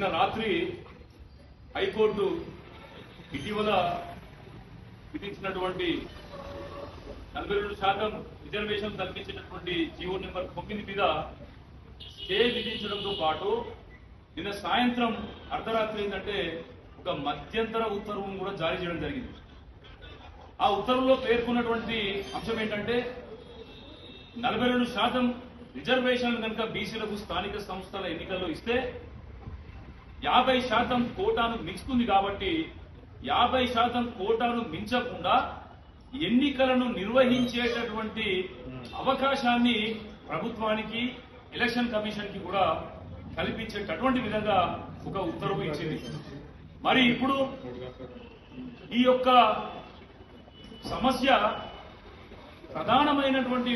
నిన్న రాత్రి హైకోర్టు ఇటీవల విధించినటువంటి నలభై రెండు శాతం రిజర్వేషన్ కల్పించినటువంటి జీవో నెంబర్ తొమ్మిది మీద స్టే విధించడంతో పాటు నిన్న సాయంత్రం అర్ధరాత్రి ఏంటంటే ఒక మధ్యంతర ఉత్తర్వును కూడా జారీ చేయడం జరిగింది. ఆ ఉత్తర్వులో పేర్కొన్నటువంటి అంశం ఏంటంటే నలభై రెండు శాతం రిజర్వేషన్లు కనుక బీసీలకు స్థానిక సంస్థల ఎన్నికల్లో ఇస్తే యాభై శాతం కోటాను మించుకుంది కాబట్టి యాభై శాతం కోటాను మించకుండా ఎన్నికలను నిర్వహించేటటువంటి అవకాశాన్ని ప్రభుత్వానికి ఎలక్షన్ కమిషన్కి కూడా కల్పించేటటువంటి విధంగా ఒక ఉత్తర్వు ఇచ్చింది. మరి ఇప్పుడు ఈ యొక్క సమస్య ప్రధానమైనటువంటి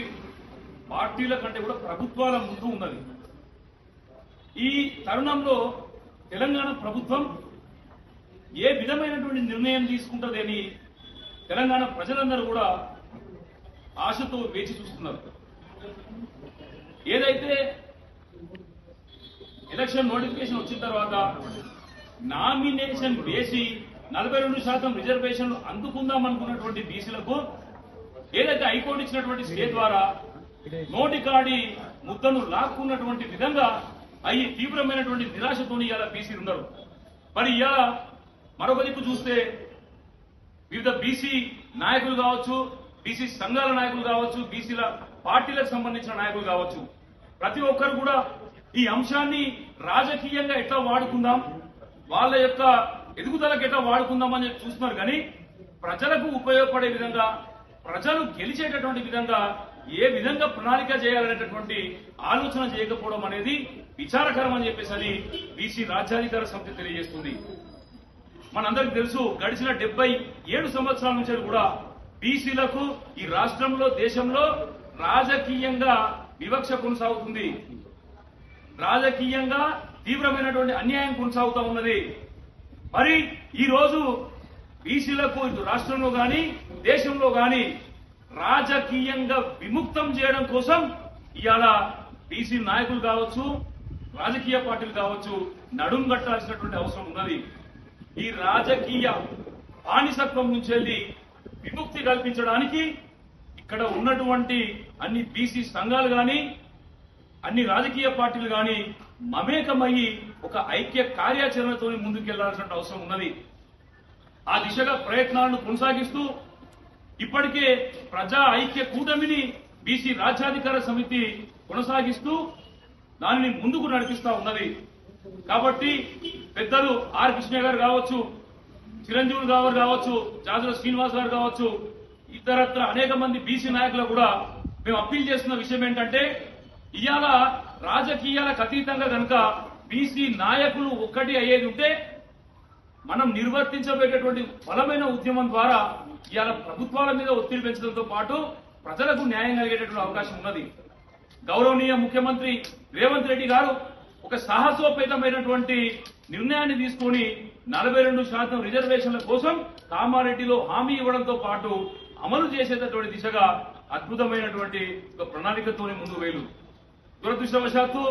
పార్టీల కంటే కూడా ప్రభుత్వాల ముందు ఉన్నది. ఈ తరుణంలో తెలంగాణ ప్రభుత్వం ఏ విధమైనటువంటి నిర్ణయం తీసుకుంటుందని తెలంగాణ ప్రజలందరూ కూడా ఆశతో వేచి చూస్తున్నారు. ఏదైతే ఎలక్షన్ నోటిఫికేషన్ వచ్చిన తర్వాత నామినేషన్ వేసి నలభై రెండు శాతం రిజర్వేషన్లు అందుకుందాం అనుకున్నటువంటి బీసీలకు ఏదైతే హైకోర్టు ఇచ్చినటువంటి స్టే ద్వారా నోటికాడి ముద్దను లాక్కున్నటువంటి విధంగా అయ్యి తీవ్రమైనటువంటి నిరాశతోని ఇలా బీసీలు ఉన్నారు మరి ఇలా మరొక దిక్కు చూస్తే వివిధ బీసీ నాయకులు కావచ్చు బీసీ సంఘాల నాయకులు కావచ్చు బీసీల పార్టీలకు సంబంధించిన నాయకులు కావచ్చు. ప్రతి ఒక్కరు కూడా ఈ అంశాన్ని రాజకీయంగా ఎట్లా వాడుకుందాం వాళ్ళ యొక్క ఎదుగుదలకు ఎట్లా వాడుకుందాం అని చూస్తున్నారు. కానీ ప్రజలకు ఉపయోగపడే విధంగా ప్రజలు గెలిచేటటువంటి విధంగా ఏ విధంగా ప్రణాళిక చేయాలనేటటువంటి ఆలోచన చేయకపోవడం అనేది విచారకరం అని చెప్పేసి అని బీసీ రాజ్యాధికార సమితి తెలియజేస్తుంది. మనందరికి తెలుసు గడిచిన డెబ్బై ఏడు సంవత్సరాల నుంచి కూడా బీసీలకు ఈ రాష్ట్రంలో దేశంలో రాజకీయంగా వివక్ష కొనసాగుతుంది. రాజకీయంగా తీవ్రమైనటువంటి అన్యాయం కొనసాగుతూ ఉన్నది. మరి ఈ రోజు బీసీలకు ఇటు రాష్ట్రంలో గాని దేశంలో గాని రాజకీయంగా విముక్తం చేయడం కోసం ఇవాళ బీసీ నాయకులు కావచ్చు రాజకీయ పార్టీలు కావచ్చు నడుం కట్టాల్సినటువంటి అవసరం ఉన్నది. ఈ రాజకీయ బానిసత్వం నుంచి వెళ్ళి విముక్తి కల్పించడానికి ఇక్కడ ఉన్నటువంటి అన్ని బీసీ సంఘాలు కానీ అన్ని రాజకీయ పార్టీలు కానీ మమేకమయ్యి ఒక ఐక్య కార్యాచరణతో ముందుకెళ్ళాల్సిన అవసరం ఉన్నది. ఆ దిశగా ప్రయత్నాలను కొనసాగిస్తూ ఇప్పటికే ప్రజా ఐక్య కూటమిని బీసీ రాజ్యాధికార సమితి కొనసాగిస్తూ దానిని ముందుకు నడిపిస్తా ఉన్నది. కాబట్టి పెద్దలు ఆర్ కృష్ణ గారు కావచ్చు చిరంజీవులు గారు కావచ్చు జాజుల శ్రీనివాస్ గారు కావచ్చు ఇతరత్ర అనేక మంది బీసీ నాయకులు కూడా మేము అప్పీల్ చేస్తున్న విషయం ఏంటంటే ఇవాళ రాజకీయాలకు అతీతంగా కనుక బీసీ నాయకులు ఒక్కటి అయ్యేది ఉంటే మనం నిర్వర్తించబోయేటటువంటి బలమైన ఉద్యమం ద్వారా ఇవాళ ప్రభుత్వాల మీద ఒత్తిడి పెంచడంతో పాటు ప్రజలకు న్యాయం కలిగేటటువంటి అవకాశం ఉన్నది. గౌరవనీయ ముఖ్యమంత్రి రేవంత్ రెడ్డి గారు ఒక సాహసోపేతమైనటువంటి నిర్ణయాన్ని తీసుకొని నలభై రెండు శాతం రిజర్వేషన్ల కోసం కామారెడ్డిలో హామీ ఇవ్వడంతో పాటు అమలు చేసేటటువంటి దిశగా అద్భుతమైనటువంటి ఒక ప్రణాళికతోనే ముందు వేలు దురదృష్టవశాత్తు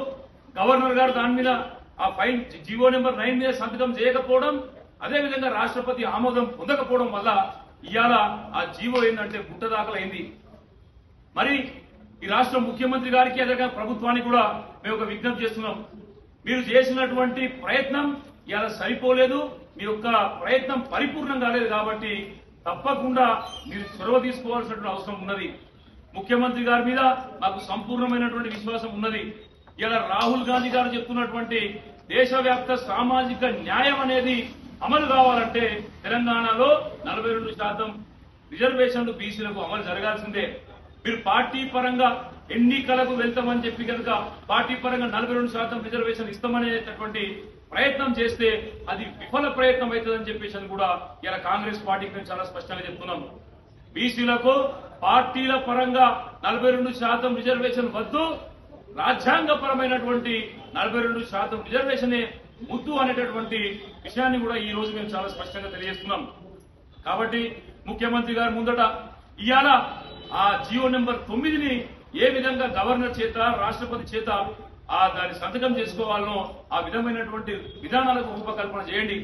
గవర్నర్ గారు దాని మీద ఆ ఫైన్ జీవో నెంబర్ నైన్ మీద సంతకం చేయకపోవడం అదేవిధంగా రాష్ట్రపతి ఆమోదం పొందకపోవడం వల్ల ఇవాళ ఆ జీవో ఏంటంటే గుట్టదాఖలైంది మరి ఈ రాష్ట్ర ముఖ్యమంత్రి గారికి అదే ప్రభుత్వానికి కూడా మేము ఒక విజ్ఞప్తి చేస్తున్నాం. మీరు చేసినటువంటి ప్రయత్నం ఇలా సరిపోలేదు మీ యొక్క ప్రయత్నం పరిపూర్ణం కాలేదు కాబట్టి తప్పకుండా మీరు చొరవ తీసుకోవాల్సినటువంటి అవసరం ఉన్నది. ముఖ్యమంత్రి గారి మీద మాకు సంపూర్ణమైనటువంటి విశ్వాసం ఉన్నది. ఇలా రాహుల్ గాంధీ గారు చెప్తున్నటువంటి దేశవ్యాప్త సామాజిక న్యాయం అనేది అమలు కావాలంటే తెలంగాణలో నలభై రెండు శాతం రిజర్వేషన్లు బీసీలకు అమలు జరగాల్సిందే. మీరు పార్టీ పరంగా ఎన్నికలకు వెళ్తామని చెప్పి కనుక పార్టీ పరంగా నలభై రెండు శాతం రిజర్వేషన్ ఇస్తామనేటటువంటి ప్రయత్నం చేస్తే అది విఫల ప్రయత్నం అవుతుందని చెప్పేసి అని కూడా ఇలా కాంగ్రెస్ పార్టీకి మేము చాలా స్పష్టంగా చెప్తున్నాం. బీసీలకు పార్టీల పరంగా నలభై రెండు శాతం రిజర్వేషన్ వద్దు రాజ్యాంగపరమైనటువంటి నలభై రెండు శాతం రిజర్వేషనే ముద్దు అనేటటువంటి విషయాన్ని కూడా ఈ రోజు మేము చాలా స్పష్టంగా తెలియజేస్తున్నాం. కాబట్టి ముఖ్యమంత్రి గారు ముందట ఇవాళ ఆ జియో నెంబర్ తొమ్మిదిని ఏ విధంగా గవర్నర్ చేత రాష్ట్రపతి చేత ఆ దాని సంతకం చేసుకోవాలనో ఆ విధమైనటువంటి విధానాలకు రూపకల్పన చేయండి.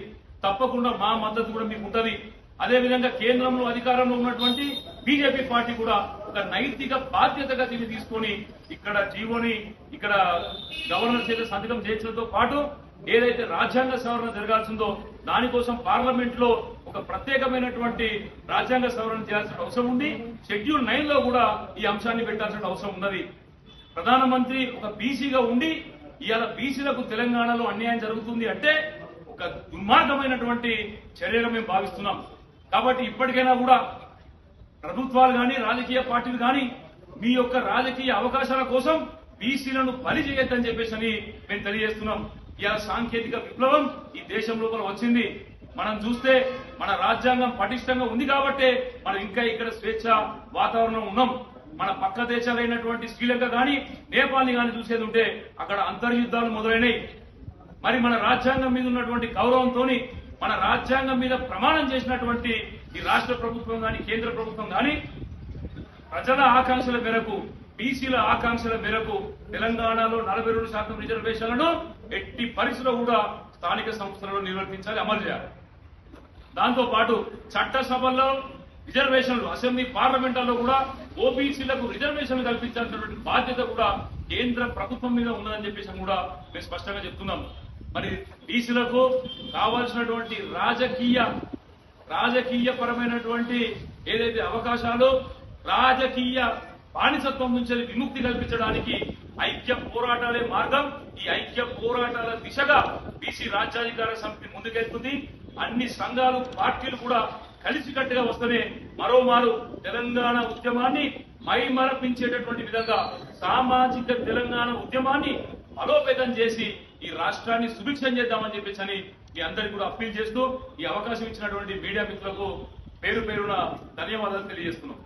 తప్పకుండా మా మద్దతు కూడా మీకు ఉంటది. అదే విధంగా కేంద్రంలో అధికారంలో ఉన్నటువంటి బీజేపీ పార్టీ కూడా ఒక నైతిక బాధ్యతగా దీన్ని తీసుకొని ఇక్కడ జీవోని ఇక్కడ గవర్నర్ చేత సంతకం చేయించడంతో పాటు ఏదైతే రాజ్యాంగ సవరణ జరగాల్సిందో దానికోసం పార్లమెంట్లో ఒక ప్రత్యేకమైనటువంటి రాజ్యాంగ సవరణ చేయాల్సిన అవసరం ఉంది. షెడ్యూల్ నైన్లో కూడా ఈ అంశాన్ని పెట్టాల్సిన అవసరం ఉన్నది. ప్రధానమంత్రి ఒక బీసీగా ఉండి ఇవాళ బీసీలకు తెలంగాణలో అన్యాయం జరుగుతుంది అంటే ఒక దుర్మార్గమైనటువంటి చర్యగా మేము భావిస్తున్నాం. కాబట్టి ఇప్పటికైనా కూడా ప్రభుత్వాలు కానీ రాజకీయ పార్టీలు కానీ మీ యొక్క రాజకీయ అవకాశాల కోసం బీసీలను బలి చేయొద్దని చెప్పేసి అని మేము తెలియజేస్తున్నాం. ఇవాళ సాంకేతిక విప్లవం ఈ దేశం లోపల వచ్చింది. మనం చూస్తే మన రాజ్యాంగం పటిష్టంగా ఉంది కాబట్టే మనం ఇంకా ఇక్కడ స్వేచ్ఛ వాతావరణం ఉన్నాం. మన పక్క దేశాలైనటువంటి శ్రీలంక గాని నేపాల్ని గాని చూసేది ఉంటే అక్కడ అంతర్యుద్ధాలు మొదలైనవి మరి మన రాజ్యాంగం మీద ఉన్నటువంటి గౌరవంతో మన రాజ్యాంగం మీద ప్రమాణం చేసినటువంటి ఈ రాష్ట్ర ప్రభుత్వం గాని కేంద్ర ప్రభుత్వం గాని ప్రజల ఆకాంక్షల మేరకు బీసీల ఆకాంక్షల మేరకు తెలంగాణలో నలభై రెండు శాతం రిజర్వేషన్లను ఎట్టి పరిస్థితిలో కూడా స్థానిక సంస్థలలో నిర్వర్తించాలి అమలు చేయాలి. దాంతో పాటు చట్టసభల్లో రిజర్వేషన్లు అసెంబ్లీ పార్లమెంట్లో కూడా ఓబీసీలకు రిజర్వేషన్లు కల్పించాల్సినటువంటి బాధ్యత కూడా కేంద్ర ప్రభుత్వం మీద ఉన్నదని చెప్పేసి కూడా మేము స్పష్టంగా చెప్తున్నాం మరి బీసీలకు కావాల్సినటువంటి రాజకీయ రాజకీయ పరమైనటువంటి ఏదైతే అవకాశాలు రాజకీయ బానిసత్వం నుంచి విముక్తి కల్పించడానికి ఐక్య పోరాటాలే మార్గం. ఈ ఐక్య పోరాటాల దిశగా బీసీ రాజ్యాధికార సమితి ముందుకెళ్తుంది. అన్ని సంఘాలు పార్టీలు కూడా కలిసికట్టుగా వస్తేనే మరోమారు తెలంగాణ ఉద్యమాన్ని మైమరపించేటటువంటి విధంగా సామాజిక తెలంగాణ ఉద్యమాన్ని బలోపేతం చేసి ఈ రాష్ట్రాన్ని సుభిక్షం చేద్దామని చెప్పేసి అని మీ అందరికీ కూడా అప్పీల్ చేస్తూ ఈ అవకాశం ఇచ్చినటువంటి మీడియా మిత్రులకు పేరు పేరున ధన్యవాదాలు తెలియజేస్తున్నాం.